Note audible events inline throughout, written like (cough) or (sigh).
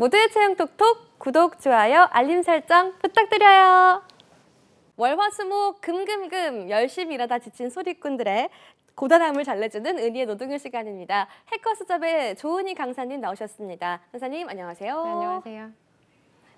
모두의 체형 톡톡 구독, 좋아요, 알림 설정 부탁드려요. 월화수목 금금금 열심히 일하다 지친 소리꾼들의 고단함을 달래주는 은희의 노동요 시간입니다. 해커 수첩의 조은희 강사님 나오셨습니다. 강사님 안녕하세요. 네, 안녕하세요.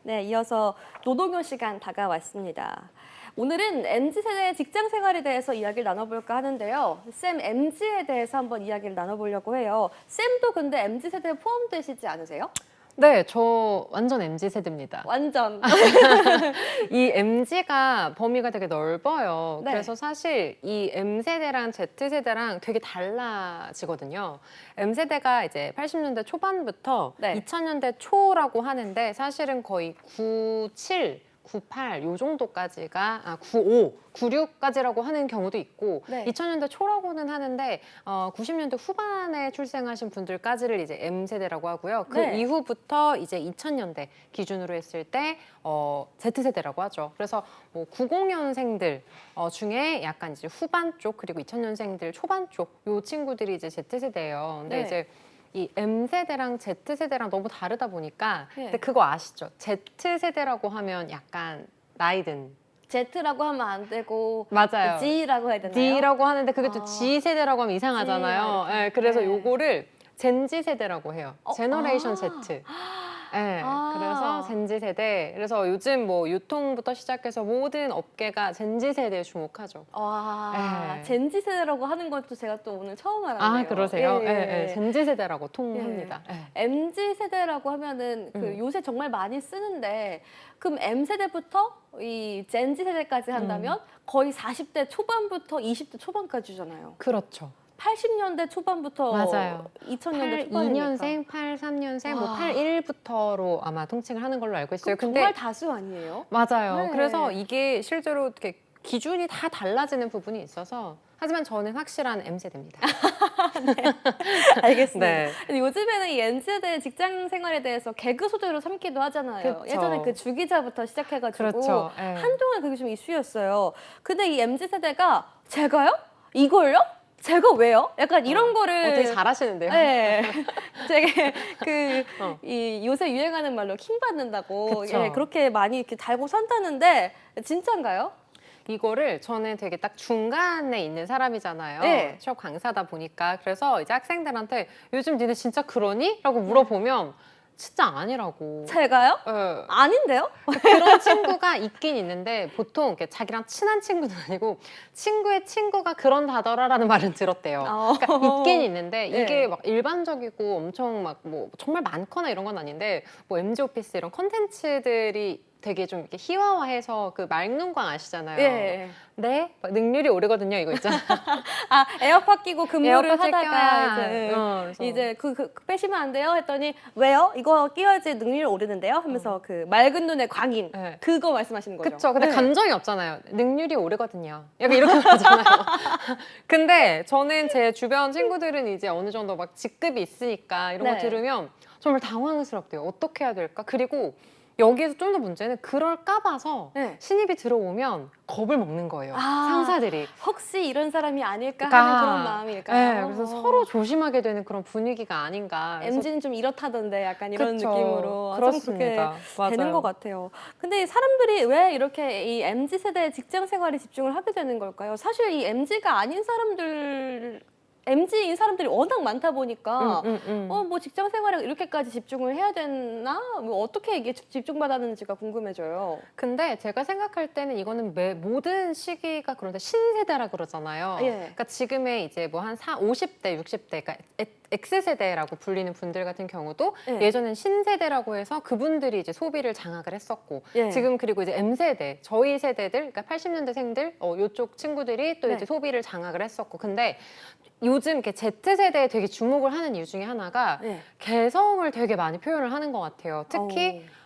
네, 이어서 노동요 시간 다가왔습니다. 오늘은 MZ 세대의 직장 생활에 대해서 이야기를 나눠볼까 하는데요. 쌤 MZ에 대해서 한번 이야기를 나눠보려고 해요. 쌤도 근데 MZ 세대에 포함되시지 않으세요? 네, 저 완전 MZ 세대입니다. 완전. (laughs) 이 MZ가 범위가 되게 넓어요. 네. 그래서 사실 이 M 세대랑 Z 세대랑 되게 달라지거든요. M 세대가 이제 80년대 초반부터 네. 2000년대 초라고 하는데 사실은 거의 97 98, 요 정도까지가, 아, 95, 96까지라고 하는 경우도 있고, 네. 2000년대 초라고는 하는데, 어, 90년대 후반에 출생하신 분들까지를 이제 M세대라고 하고요. 그 네. 이후부터 이제 2000년대 기준으로 했을 때, 어, Z세대라고 하죠. 그래서 뭐 90년생들 어, 중에 약간 이제 후반 쪽, 그리고 2000년생들 초반 쪽, 요 친구들이 이제 Z세대예요. 근데 네. 이제 이 M 세대랑 Z 세대랑 너무 다르다 보니까 네. 근데 그거 아시죠? Z 세대라고 하면 약간 나이든 Z라고 하면 안 되고 맞아요. G라고 해야 되나요? D라고 하는데 그게 또 아. G 세대라고 하면 이상하잖아요. 이렇게. 예, 그래서 네. 요거를 젠지 세대라고 해요. 어, 제너레이션 아. Z. 예, 아. 그래서 젠지 세대. 그래서 요즘 뭐 유통부터 시작해서 모든 업계가 젠지 세대에 주목하죠. 와, 네. 젠지 세대라고 하는 것도 제가 또 오늘 처음 알았네요. 아, 그러세요? 예, 예, 예. 예, 젠지 세대라고 통합니다. 예. MZ 세대라고 하면은 그 음. 요새 정말 많이 쓰는데 그럼 M 세대부터 이 젠지 세대까지 한다면 음. 거의 40대 초반부터 20대 초반까지잖아요. 그렇죠. 80년대 초반부터 맞아요. 2000년대 초반이니까. 82년생, 83년생, 뭐 와. 81부터로 아마 통칭을 하는 걸로 알고 있어요. 그럼 정말 다수 아니에요? 맞아요. 네. 그래서 이게 실제로 이렇게 기준이 다 달라지는 부분이 있어서 하지만 저는 확실한 M 세대입니다. (laughs) 알겠습니다. 네. 근데 요즘에는 이 MZ 세대 직장 생활에 대해서 개그 소재로 삼기도 하잖아요. 그쵸. 예전에 그 주기자부터 시작해가지고 그렇죠. 예. 한동안 그게 좀 이슈였어요. 근데 이 MZ 세대가 제가요? 이걸요? 제가 왜요? 약간 이런 거를 어, 되게 잘하시는데요. 네, (laughs) 되게 그 어. 이 요새 유행하는 말로 킹 받는다고 그쵸. 예, 그렇게 많이 이렇게 달고 산다는데 진짜인가요? 이거를 저는 되게 딱 중간에 있는 사람이잖아요. 네. 취업 강사다 보니까 그래서 이제 학생들한테 요즘 니네 진짜 그러니? 라고 물어보면 진짜 아니라고. 제가요? 예. 아닌데요? 그런 친구가 있긴 있는데 보통 이렇게 자기랑 친한 친구는 아니고 친구의 친구가 그런다더라라는 말은 들었대요. 어. 그러니까 있긴 있는데 네. 이게 막 일반적이고 엄청 막 뭐 정말 많거나 이런 건 아닌데 뭐 MG 오피스 이런 컨텐츠들이 되게 좀 이렇게 희화화해서 그 맑는광 아시잖아요. 예. 네, 막 능률이 오르거든요. 이거 있잖아. (laughs) 아 에어팟 끼고 근무를 에어팟 하다가 껴야. 이제, 어, 그래서. 이제 그, 그 빼시면 안 돼요 했더니 왜요? 이거 끼워야지 능률 오르는데요? 하면서 그 맑은 눈의 광인 네. 그거 말씀하시는 거죠? 그쵸. 근데 네. 감정이 없잖아요. 능률이 오르거든요. 약간 이렇게 말하잖아요. (laughs) 근데 저는 제 주변 친구들은 이제 어느 정도 막 직급이 있으니까 이런 네. 거 들으면 정말 당황스럽대요. 어떻게 해야 될까? 그리고 여기에서 좀 더 문제는 그럴까 봐서 네. 신입이 들어오면 겁을 먹는 거예요. 아. 상사들이. 혹시 이런 사람이 아닐까 그러니까, 하는 그런 마음일까요? 네, 그래서 서로 조심하게 되는 그런 분위기가 아닌가. 그래서 MZ는 좀 이렇다던데 약간 이런 그쵸. 느낌으로 좀 그렇습니다. 되는 맞아요. 것 같아요. 근데 이 사람들이 왜 이렇게 이 MZ 세대의 직장 생활에 집중을 하게 되는 걸까요? 사실 이 MZ가 아닌 사람들 MZ인 사람들이 워낙 많다 보니까 음, 음, 음. 어 뭐 직장 생활에 이렇게까지 집중을 해야 되나? 뭐 어떻게 이게 집- 집중받았는지가 궁금해져요. 근데 제가 생각할 때는 이거는 매, 모든 시기가 그런데 신세대라 그러잖아요. 예. 그러니까 지금의 이제 뭐 한 50대, 60대, 그러니까 X세대라고 불리는 분들 같은 경우도 예. 예전엔 신세대라고 해서 그분들이 이제 소비를 장악을 했었고 예. 지금 그리고 이제 M세대, 저희 세대들, 그러니까 80년대생들, 어, 요쪽 친구들이 또 네. 이제 소비를 장악을 했었고 근데 요즘 이렇게 Z세대에 되게 주목을 하는 이유 중에 하나가 예. 개성을 되게 많이 표현을 하는 것 같아요. 특히 어.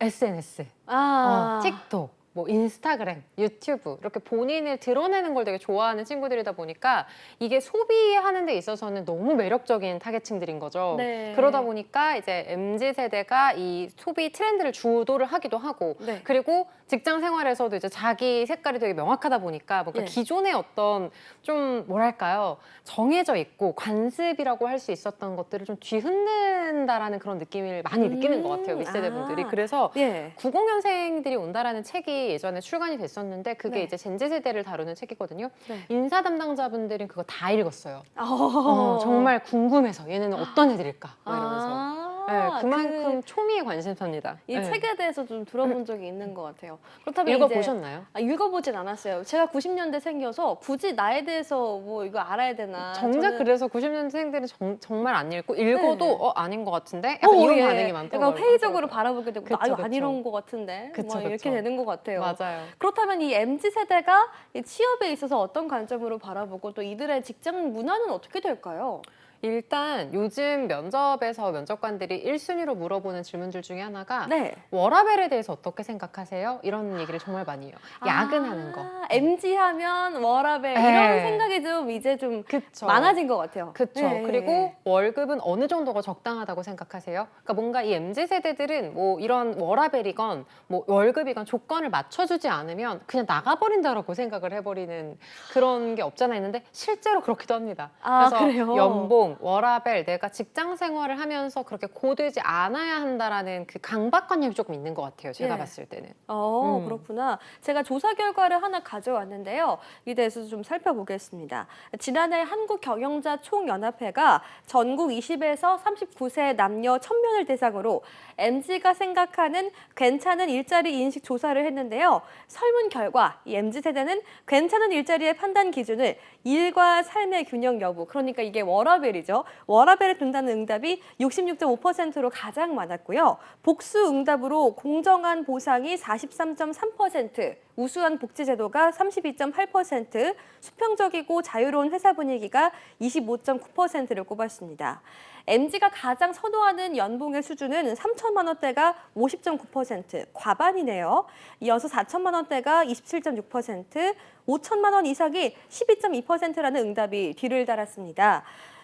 SNS. 아 어, 틱톡, 뭐 인스타그램, 유튜브 이렇게 본인을 드러내는 걸 되게 좋아하는 친구들이다 보니까 이게 소비하는 데 있어서는 너무 매력적인 타겟층들인 거죠. 네. 그러다 보니까 이제 MZ 세대가 이 소비 트렌드를 주도를 하기도 하고 네. 그리고 직장 생활에서도 이제 자기 색깔이 되게 명확하다 보니까 뭔가 예. 기존의 어떤 좀 뭐랄까요 정해져 있고 관습이라고 할 수 있었던 것들을 좀 뒤흔든다라는 그런 느낌을 많이 음, 느끼는 것 같아요 윗세대 분들이 아. 그래서 예. 90년생들이 온다라는 책이 예전에 출간이 됐었는데 그게 네. 이제 젠지 세대를 다루는 책이거든요. 네. 인사 담당자분들은 그거 다 읽었어요. 어, 어, 정말 궁금해서 얘네는 어떤 애들일까? 막 이러면서. 아, 네, 그만큼 그, 초미의 관심사입니다. 이 네. 책에 대해서 좀 들어본 적이 있는 것 같아요. 그렇다면 이제 읽어보셨나요? 아, 읽어보진 않았어요. 제가 90년대 생겨서 굳이 나에 대해서 뭐 이거 알아야 되나. 정작 저는- 그래서 90년생들은 정 말 안 읽고 읽어도 네. 어 아닌 것 같은데 약간 어, 이런 예. 반응이 많더라고요. 약간 회의적으로 바라보게 되고 나 그쵸, 이거 그쵸. 안 이런 것 같은데 그쵸, 뭐 이렇게 그쵸. 되는 것 같아요. 맞아요. 그렇다면 이 MZ 세대가 이 취업에 있어서 어떤 관점으로 바라보고 또 이들의 직장 문화는 어떻게 될까요? 일단 요즘 면접에서 면접관들이 1순위로 물어보는 질문들 중에 하나가 네. 워라벨에 대해서 어떻게 생각하세요? 이런 얘기를 정말 많이 해요. 야근하는 거. 아, MZ 하면 워라벨 네. 이런 생각이 좀 이제 좀 그쵸. 많아진 것 같아요. 그렇죠. 네. 그리고 월급은 어느 정도가 적당하다고 생각하세요? 그러니까 뭔가 이 MZ 세대들은 뭐 이런 워라벨이건 뭐 월급이건 조건을 맞춰주지 않으면 그냥 나가버린다라고 생각을 해버리는 그런 게 없잖아 있는데 실제로 그렇기도 합니다. 아, 그래서 그래요? 연봉, 워라벨, 내가 직장 생활을 하면서 그렇게 고되지 않아야 한다라는 그 강박관념이 조금 있는 것 같아요. 제가 예. 봤을 때는. 어, 음. 그렇구나. 제가 조사 결과를 하나 가져왔는데요. 이 대해서 좀 살펴보겠습니다. 지난해 한국경영자 총연합회가 전국 20에서 39세 남녀 1000명을 대상으로 MZ가 생각하는 괜찮은 일자리 인식 조사를 했는데요. 설문 결과 이 MZ 세대는 괜찮은 일자리의 판단 기준을 일과 삶의 균형 여부, 그러니까 이게 워라벨이죠. 워라벨을 둔다는 응답이 66.5%로 가장 많았고요. 복수 응답으로 공정한 보상이 43.3%, 우수한 복지 제도가 32.8%, 수평적이고 자유로운 회사 분위기가 25.9%를 꼽았습니다. MZ가 가장 선호하는 연봉의 수준은 3천만 원대가 50.9%, 과반이네요. 이어서 4천만 원대가 27.6%, 5천만 원 이상이 12.2%라는 응답이 뒤를 달았습니다.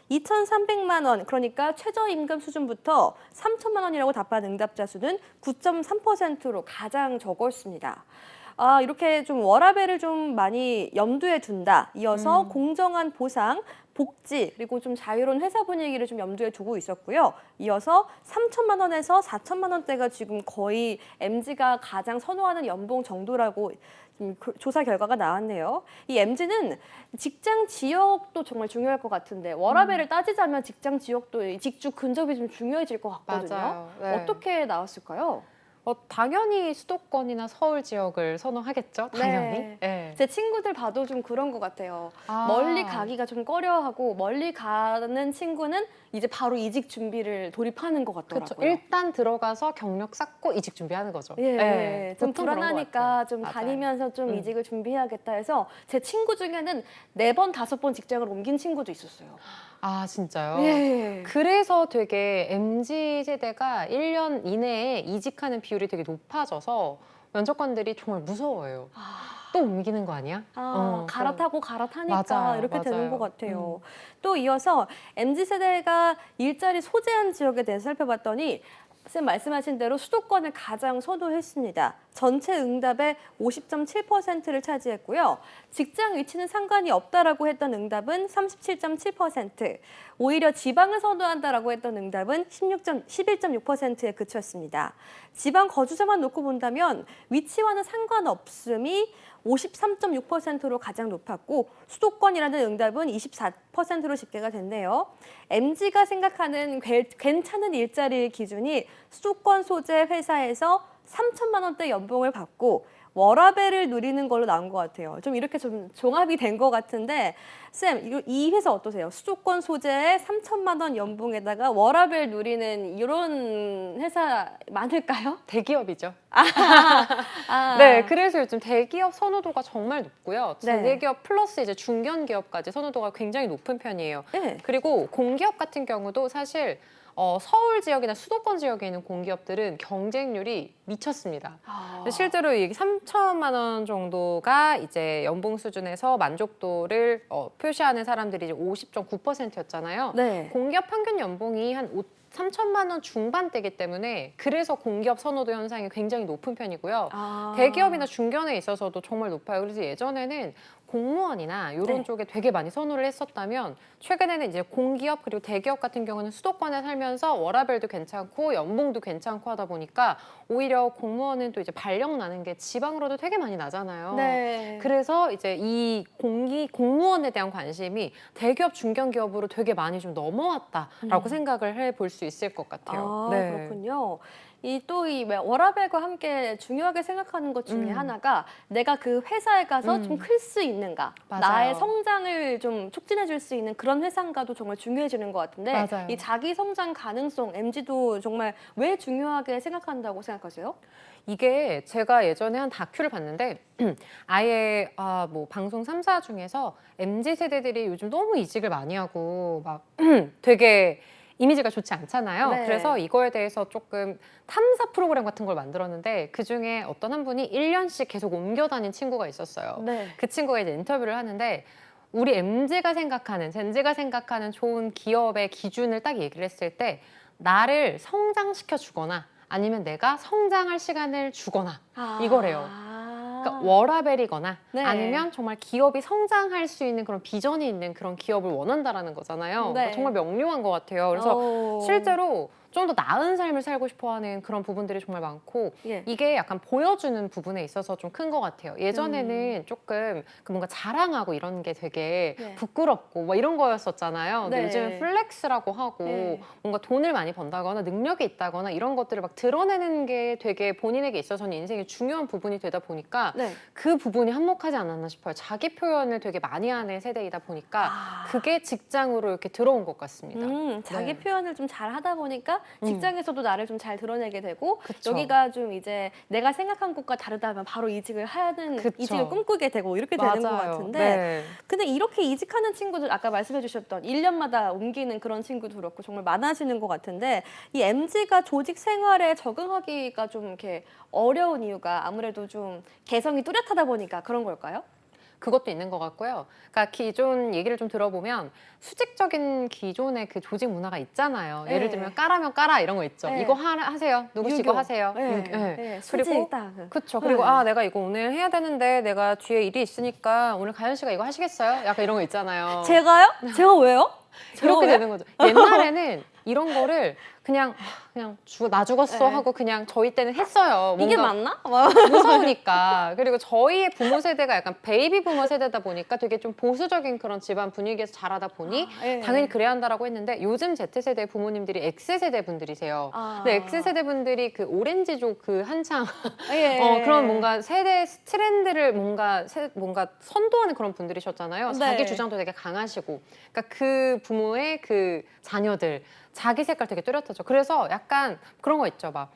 2,300만 원, 그러니까 최저임금 수준부터 3천만 원이라고 답한 응답자 수는 9.3%로 가장 적었습니다. 아, 이렇게 좀 워라벨을 좀 많이 염두에 둔다. 이어서 음. 공정한 보상, 복지, 그리고 좀 자유로운 회사 분위기를 좀 염두에 두고 있었고요. 이어서 3천만 원에서 4천만 원대가 지금 거의 MZ가 가장 선호하는 연봉 정도라고 음, 그 조사 결과가 나왔네요. 이 MZ는 직장 지역도 정말 중요할 것 같은데 워라벨을 따지자면 직장 지역도 이 직주 근접이 좀 중요해질 것 같거든요. 네. 어떻게 나왔을까요? 어, 당연히 수도권이나 서울 지역을 선호하겠죠. 당연히. 네. 네. 제 친구들 봐도 좀 그런 것 같아요. 아. 멀리 가기가 좀 꺼려하고 멀리 가는 친구는 이제 바로 이직 준비를 돌입하는 것 그렇죠. 같더라고요. 일단 들어가서 경력 쌓고 이직 준비하는 거죠. 예, 네, 좀 불안하니까. 좀 맞아요. 다니면서 좀 음. 이직을 준비해야겠다 해서 제 친구 중에는 네 번 다섯 번 직장을 옮긴 친구도 있었어요. 아 진짜요? 예. 그래서 되게 MZ 세대가 1년 이내에 이직하는 비율이 되게 높아져서 면접관들이 정말 무서워해요. 아, 또 옮기는 거 아니야? 아, 어, 갈아타고 갈아타니까 맞아요, 이렇게 되는 맞아요. 음. 것 같아요. 또 이어서 MZ 세대가 일자리 소재한 지역에 대해서 살펴봤더니 쌤 말씀하신 대로 수도권을 가장 선호했습니다. 전체 응답의 50.7%를 차지했고요. 직장 위치는 상관이 없다라고 했던 응답은 37.7%, 오히려 지방을 선호한다라고 했던 응답은 16. 11.6%에 그쳤습니다. 지방 거주자만 놓고 본다면 위치와는 상관없음이 53.6%로 가장 높았고 수도권이라는 응답은 24%로 집계가 됐네요. MG가 생각하는 괴- 괜찮은 일자리 기준이 수도권 소재 회사에서 3천만 원대 연봉을 받고 워라벨을 누리는 걸로 나온 것 같아요. 좀 이렇게 좀 종합이 된 것 같은데 쌤, 이 회사 어떠세요? 수도권 소재에 3천만 원 연봉에다가 워라벨 누리는 이런 회사 많을까요? (laughs) 대기업이죠. 아, 네, 그래서 요즘 대기업 선호도가 정말 높고요. 네. 대기업 플러스 이제 중견 기업까지 선호도가 굉장히 높은 편이에요. 네. 그리고 공기업 같은 경우도 사실 어, 서울 지역이나 수도권 지역에 있는 공기업들은 경쟁률이 미쳤습니다. 근데 실제로 이게 3천만 원 정도가 이제 연봉 수준에서 만족도를 어, 표시하는 사람들이 이제 50.9%였잖아요. 네. 공기업 평균 연봉이 한 5, 3천만 원 중반대이기 때문에 그래서 공기업 선호도 현상이 굉장히 높은 편이고요. 아. 대기업이나 중견에 있어서도 정말 높아요. 그래서 예전에는 공무원이나 이런 네. 쪽에 되게 많이 선호를 했었다면 최근에는 이제 공기업 그리고 대기업 같은 경우는 수도권에 살면서 워라벨도 괜찮고 연봉도 괜찮고 하다 보니까 오히려 공무원은 또 이제 발령 나는 게 지방으로도 되게 많이 나잖아요. 네. 그래서 이제 이 공기 공무원에 대한 관심이 대기업 중견 기업으로 되게 많이 좀 넘어왔다라고 음. 생각을 해볼 수 있을 것 같아요. 네. 아, 그렇군요. 이 또이 워라벨과 함께 중요하게 생각하는 것 중에 음. 하나가 내가 그 회사에 가서 음. 좀클 수 있는가, 맞아요. 나의 성장을 좀 촉진해 줄 수 있는 그런 회사인가도 정말 중요해지는 것 같은데 맞아요. 이 자기 성장 가능성 MG도 정말 왜 중요하게 생각한다고 생각하세요? 이게 제가 예전에 한 다큐를 봤는데 (clears throat) 아예 아, 뭐 방송 3사 중에서 MZ 세대들이 요즘 너무 이직을 많이 하고 막 (clears throat) 되게 이미지가 좋지 않잖아요. 네. 그래서 이거에 대해서 조금 탐사 프로그램 같은 걸 만들었는데 그 중에 어떤 한 분이 1년씩 계속 옮겨 다닌 친구가 있었어요. 네. 그 친구가 이제 인터뷰를 하는데 우리 MZ가 생각하는 젠지가 생각하는 좋은 기업의 기준을 딱 얘기를 했을 때 나를 성장시켜 주거나 아니면 내가 성장할 시간을 주거나 이거래요. 아. 그러니까 워라벨이거나 네. 아니면 정말 기업이 성장할 수 있는 그런 비전이 있는 그런 기업을 원한다라는 거잖아요. 네. 그러니까 정말 명료한 것 같아요. 그래서 어. 실제로 좀 더 나은 삶을 살고 싶어하는 그런 부분들이 정말 많고 예. 이게 약간 보여주는 부분에 있어서 좀 큰 것 같아요. 예전에는 음. 조금 그 뭔가 자랑하고 이런 게 되게 네. 부끄럽고 뭐 이런 거였었잖아요. 근데 네. 요즘은 플렉스라고 하고 네. 뭔가 돈을 많이 번다거나 능력이 있다거나 이런 것들을 막 드러내는 게 되게 본인에게 있어서는 인생의 중요한 부분이 되다 보니까 네. 그 부분이 한몫하지 않았나 싶어요. 자기 표현을 되게 많이 하는 세대이다 보니까 아. 그게 직장으로 이렇게 들어온 것 같습니다. 음, 자기 네. 표현을 좀 잘 하다 보니까 음. 직장에서도 나를 좀 잘 드러내게 되고 그쵸. 여기가 좀 이제 내가 생각한 곳과 다르다면 바로 이직을 하는 그쵸. 이직을 꿈꾸게 되고 이렇게 되는 것 같은데 네. 근데 이렇게 이직하는 친구들 아까 말씀해 주셨던 1년마다 옮기는 그런 친구도 그렇고 정말 많아지는 것 같은데 이 MZ가 조직 생활에 적응하기가 좀 이렇게 어려운 이유가 아무래도 좀 개성이 뚜렷하다 보니까 그런 걸까요? 그것도 있는 것 같고요. 그러니까 기존 얘기를 좀 들어보면 수직적인 기존의 그 조직 문화가 있잖아요. 예를 네. 들면 까라면 까라 이런 거 있죠. 네. 이거 하, 하세요. 누구시고 유교. 하세요. 네, 유- 네. 네, 그리고 수직 딱. 그렇죠. 그리고 네. 아 내가 이거 오늘 해야 되는데 내가 뒤에 일이 있으니까 오늘 가연 씨가 이거 하시겠어요? 약간 이런 거 있잖아요. 제가요? 제가 왜요? 제가 이렇게 왜요? 되는 거죠. 옛날에는 이런 거를 그냥 아, 그냥 죽, 나 죽었어 네. 하고 그냥 저희 때는 했어요. 이게 뭔가 맞나? 막. 무서우니까 그리고 저희의 부모 세대가 약간 베이비 부모 세대다 보니까 되게 좀 보수적인 그런 집안 분위기에서 자라다 보니 아, 예. 당연히 그래야 한다라고 했는데 요즘 Z 세대 부모님들이 X 세대 분들이세요. 아. 근데 X 세대 분들이 그 오렌지족 그 한창 예. 어, 그런 뭔가 세대 트렌드를 뭔가 세- 뭔가 선도하는 그런 분들이셨잖아요. 네. 자기 주장도 되게 강하시고, 그러니까 그 부모의 그 자녀들 자기 색깔 되게 뚜렷하죠. 그래서 약간 그런 거 있죠, 막,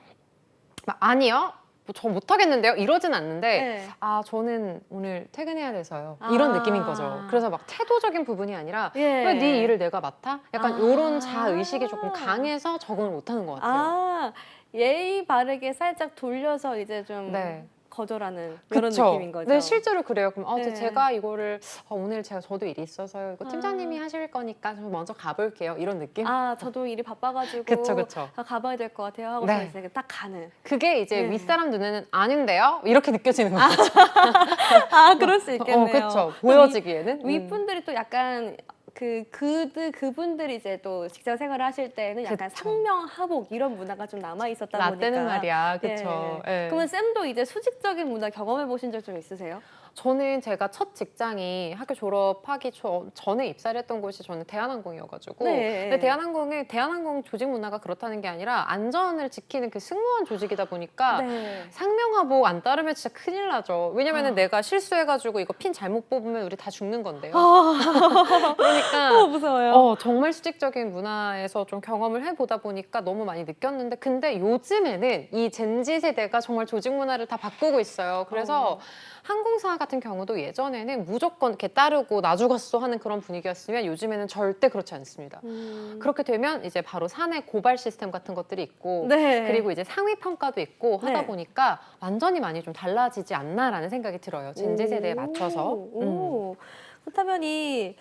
막 아니요, 뭐 저 못하겠는데요. 이러진 않는데. 네. 아 저는 오늘 퇴근해야 돼서요 이런 아. 느낌인 거죠 그래서 막 태도적인 부분이 아니라 예. 왜 네 일을 내가 맡아 약간 아. 이런 자의식이 조금 강해서 적응을 못하는 것 같아요 아 예의 바르게 살짝 돌려서 이제 좀 네. 거절하는 그런 그쵸? 느낌인 거죠. 네, 실제로 그래요. 그럼 아, 네. 제가 이거를 아, 오늘 제가 저도 일이 있어서요. 이거 아. 팀장님이 하실 거니까 저 먼저 가볼게요. 이런 느낌? 아 저도 일이 바빠가지고 (laughs) 그쵸, 그쵸. 아, 가봐야 될 것 같아요 하고서 네. 이제 딱 가는. 그게 이제 네. 윗사람 눈에는 아닌데요? 이렇게 느껴지는 거죠. (laughs) 아 그럴 수 (laughs) 있겠네요. 어, 그렇죠. 또 보여지기에는. 위, 음. 윗분들이 또 약간 그 그들 그분들이 이제 또 직장 생활을 하실 때는 약간 그쵸. 상명 하복 이런 문화가 좀 남아 있었다 나 보니까. 때는 말이야. 그렇죠. 예. 그러면 쌤도 이제 수직적인 문화 경험해 보신 적 좀 있으세요? 저는 제가 첫 직장이 학교 졸업하기 초- 전에 입사를 했던 곳이 저는 대한항공이어가지고 네. 근데 대한항공의 대한항공 조직 문화가 그렇다는 게 아니라 안전을 지키는 그 승무원 조직이다 보니까 네. 상명하복 안 따르면 진짜 큰일 나죠. 왜냐면은 아. 내가 실수해가지고 이거 핀 잘못 뽑으면 우리 다 죽는 건데요. 아, 그러니까 (laughs) 어, 무서워요. 어, 정말 수직적인 문화에서 좀 경험을 해보다 보니까 너무 많이 느꼈는데 근데 요즘에는 이 젠지 세대가 정말 조직 문화를 다 바꾸고 있어요. 그래서 어. 항공사 같은 경우도 예전에는 무조건 이렇게 따르고 나 죽었어 하는 그런 분위기였으면 요즘에는 절대 그렇지 않습니다. 음. 그렇게 되면 이제 바로 사내 고발 시스템 같은 것들이 있고 네. 그리고 이제 상위 평가도 있고 하다 네. 보니까 완전히 많이 좀 달라지지 않나라는 생각이 들어요. 젠지 세대에 오, 맞춰서. 음. 오. 그렇다면 이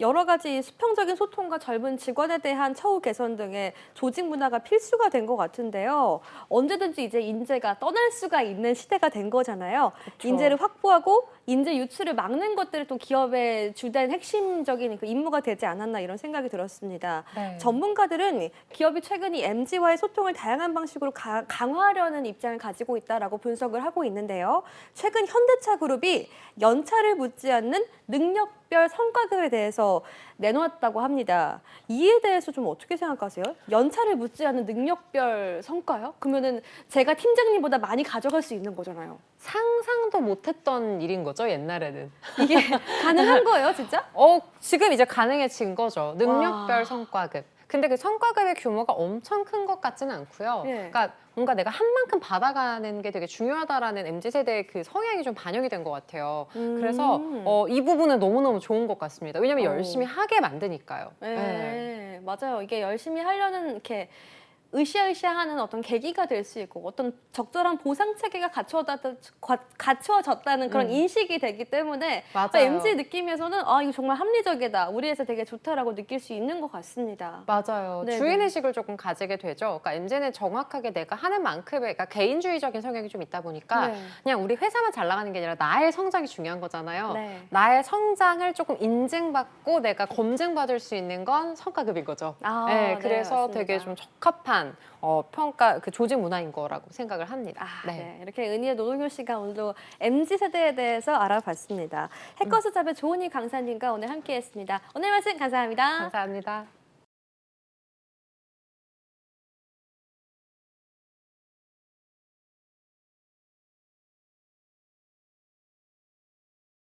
여러 가지 수평적인 소통과 젊은 직원에 대한 처우 개선 등의 조직 문화가 필수가 된 것 같은데요. 언제든지 이제 인재가 떠날 수가 있는 시대가 된 거잖아요. 그쵸. 인재를 확보하고 인재 유출을 막는 것들이 또 기업의 주된 핵심적인 그 임무가 되지 않았나 이런 생각이 들었습니다. 네. 전문가들은 기업이 최근 이 MZ와의 소통을 다양한 방식으로 가- 강화하려는 입장을 가지고 있다라고 분석을 하고 있는데요. 최근 현대차 그룹이 연차를 묻지 않는 능력 별 성과급에 대해서 내놓았다고 합니다. 이에 대해서 좀 어떻게 생각하세요? 연차를 묻지 않는 능력별 성과요? 그러면은 제가 팀장님보다 많이 가져갈 수 있는 거잖아요. 상상도 못했던 일인 거죠 옛날에는. 이게 (laughs) 가능한 거예요, 진짜? 어 지금 이제 가능해진 거죠 능력별 와. 성과급. 근데 그 성과급의 규모가 엄청 큰 것 같지는 않고요. 예. 그러니까 뭔가 내가 한 만큼 받아가는 게 되게 중요하다라는 mz 세대의 그 성향이 좀 반영이 된 것 같아요. 그래서 음. 어, 이 부분은 너무 너무 좋은 것 같습니다. 왜냐하면 어. 열심히 하게 만드니까요. 네, 네. 맞아요. 이게 열심히 하려는 이렇게 으쌰으쌰하는 어떤 계기가 될 수 있고 어떤 적절한 보상 체계가 갖추어다, 가- 갖추어졌다 는 그런 음. 인식이 되기 때문에 맞아요. MZ 느낌에서는 아 이거 정말 합리적이다. 우리 회사 되게 좋다라고 느낄 수 있는 것 같습니다. 맞아요. 네네. 주인의식을 조금 가지게 되죠. 그러니까 MZ는 정확하게 내가 하는 만큼의 그러니까 개인주의적인 성향이 좀 있다 보니까 네. 그냥 우리 회사만 잘 나가는 게 아니라 나의 성장이 중요한 거잖아요. 네. 나의 성장을 조금 인증받고 내가 검증받을 수 있는 건 성과급인 거죠. 아, 네, 네, 그래서 맞습니다. 되게 좀 적합한 어, 평가 그 조직 문화인 거라고 생각을 합니다. 아, 네. 이렇게 은희의 노동효 씨가 오늘도 MZ 세대에 대해서 알아봤습니다. 해커스 잡의 조은희 강사님과 오늘 함께했습니다. 오늘 말씀 감사합니다. 감사합니다.